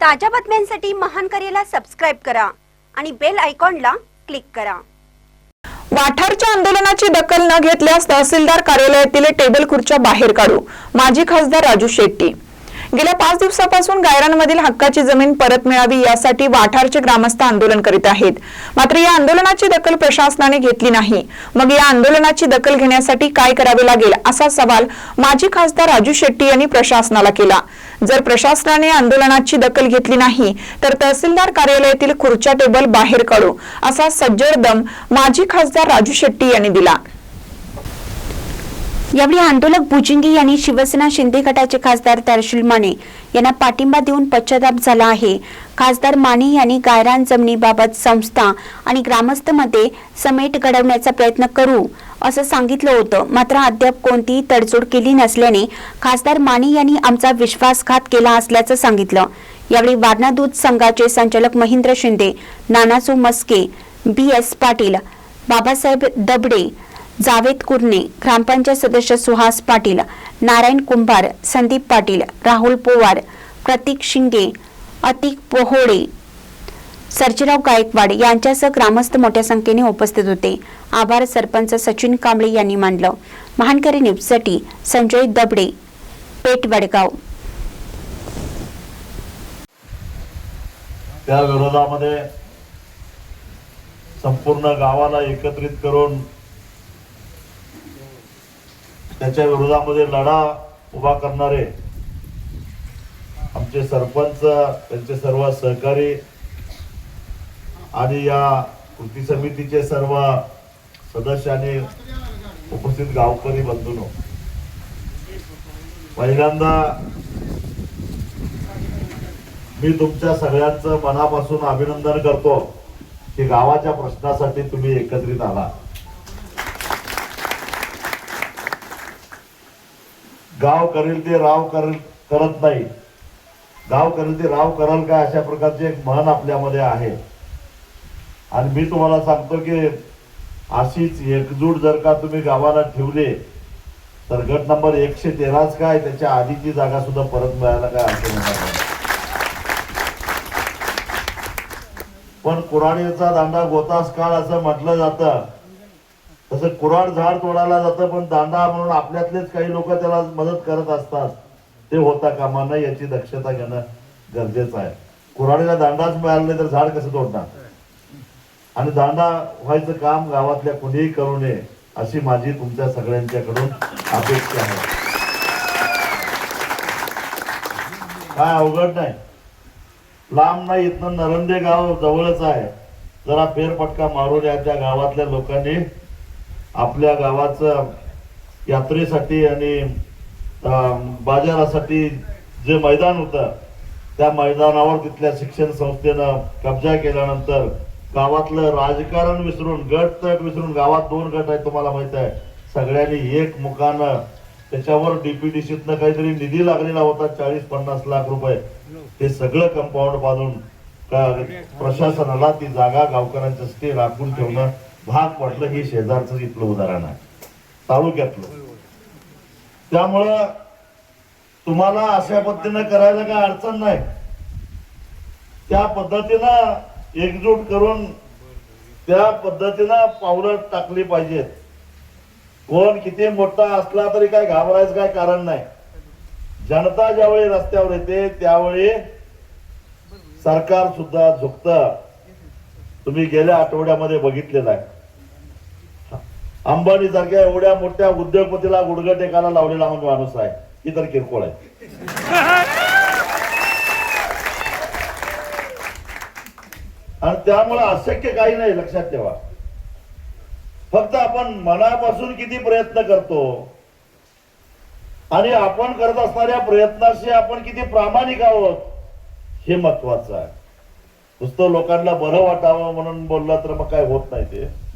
ताज्या बातम्यांसाठी महान करेला सबस्क्राईब करा आणि बेल आयकॉनला क्लिक करा. वाठारच्या आंदोलनाची दखल न घेतल्यास तहसीलदार कार्यालयातील टेबल खुर्च्या बाहेर काढू. माजी खासदार राजू शेट्टी. गेल्या पाच दिवसापासून गायरांमधील हक्काची जमीन परत मिळावी यासाठी वाठारचे ग्रामस्थ आंदोलन करीत आहेत. मात्र या आंदोलनाची दखल प्रशासनाने घेतली नाही. मग या आंदोलनाची दखल घेण्यासाठी काय करावे लागेल असा सवाल माजी खासदार राजू शेट्टी यांनी प्रशासनाला केला. जर प्रशासनाने आंदोलनाची दखल घेतली नाही तर तहसीलदार कार्यालयातील खुर्च्या टेबल बाहेर काढू असा सज्जड दम माजी खासदार राजू शेट्टी यांनी दिला. यावेळी आंदोलक भुजिंगे यांनी शिवसेना शिंदे गटाचे खासदार तरशील माने यांना पाठिंबा देऊन पश्चाताप झाला आहे. खासदार माने यांनी गायरान जमिनीबाबत संस्था आणि ग्रामस्थमध्ये समेट घडवण्याचा प्रयत्न करू असं सांगितलं होतं. मात्र अद्याप कोणतीही तडजोड केली नसल्याने खासदार माने यांनी आमचा विश्वासघात केला असल्याचं सांगितलं. यावेळी वारणा दूध संघाचे संचालक महेंद्र शिंदे नानासू मस्के बी एस पाटील बाबासाहेब दबडे जावेद कुर्णे ग्रामपंचायत सदस्य सुहास पाटील नारायण कुंभार संदीप पाटील राहुल पोवार प्रतीक शिंगे अतिक पोहोळे सर्जीराव गायकवाड यांच्यासह ग्रामस्थ मोठ्या संख्येने उपस्थित होते. आभार सरपंच सचिन कांबळे यांनी मानलं. महानकरी न्यूजसाठी संजय दबडे पेट वडगाव त्या विरोधामध्ये संपूर्ण गावाला एकत्रित करून त्याच्या विरोधामध्ये लढा उभा करणारे आमचे सरपंच त्यांचे सर्व सहकारी आणि या कृती समितीचे सर्व सदस्य आणि उपस्थित गावकरी बंधून पहिल्यांदा मी तुमच्या सगळ्यांचं मनापासून अभिनंदन करतो की गावाच्या प्रश्नासाठी तुम्ही एकत्रित आला गाव करेल ते राव करेल करत नाही. गाव करेल ते राव करल का अशा प्रकारचे एक म्हण आपल्यामध्ये आहे. आणि मी तुम्हाला सांगतो की अशीच एकजूट जर का तुम्ही गावाला ठेवले तर गट नंबर एकशे तेराच काय त्याच्या आधीची जागा सुद्धा परत मिळायला काय अडचण नाही. पण कुराणीचा दांडा गोतास काळ असं म्हटलं जातं तसं कुराड झाड तोडायला जातं पण दांडा म्हणून आपल्यातलेच काही लोक त्याला मदत करत असतात. ते होता कामा नये याची दक्षता घेणं गरजेचं आहे. कुराडीला दांडाच मिळाला नाही तर झाड कसं तोडणार? आणि दांडा व्हायचं काम गावातल्या कुणीही करू नये अशी माझी तुमच्या सगळ्यांच्याकडून अपेक्षा आहे. काय अवघड नाही. लांब नाही इथनं नरंदे गाव जवळच आहे. जरा फेरफटका मारून या त्या गावातल्या लोकांनी आपल्या गावाचं यात्रेसाठी आणि बाजारासाठी जे मैदान होतं त्या मैदानावर तिथल्या शिक्षण संस्थेनं कब्जा केल्यानंतर गावातलं राजकारण विसरून गट तट विसरून गावात दोन गट आहेत तुम्हाला माहीत आहे सगळ्यांनी एक मुखानं त्याच्यावर डीपीडीसीतनं काहीतरी निधी लागलेला होता चाळीस पन्नास लाख रुपये. ते सगळं कंपाऊंड बांधून प्रशासनाला ती जागा गावकऱ्यांच्यासाठी राखून ठेवणं भाग पडलं हे शेजारचं इथलं उदाहरण आहे. तालुक्यातलं. त्यामुळं तुम्हाला अशा पद्धतीनं करायला काय अडचण नाही. त्या पद्धतीनं एकजूट करून त्या पद्धतीनं पावलं टाकली पाहिजेत. कोण किती मोठा असला तरी काय घाबरायचं काय कारण नाही. जनता ज्यावेळी रस्त्यावर येते त्यावेळी सरकार सुद्धा झुकतं. तुम्ही गेल्या आठवड्यामध्ये बघितलेलं आहे. अंबानी सारख्या एवढ्या मोठ्या उद्योगपतीला गुडघं टेकायला लावलेला माणूस आहे. ही तर किरकोळ आहे. आणि त्यामुळे अशक्य काही नाही लक्षात ठेवा. फक्त आपण मनापासून किती प्रयत्न करतो आणि आपण करत असणाऱ्या प्रयत्नाशी आपण किती प्रामाणिक आहोत हे महत्वाचं आहे. नुसतं लोकांना बरं वाटावं म्हणून बोललं तर मग काय होत नाही ते.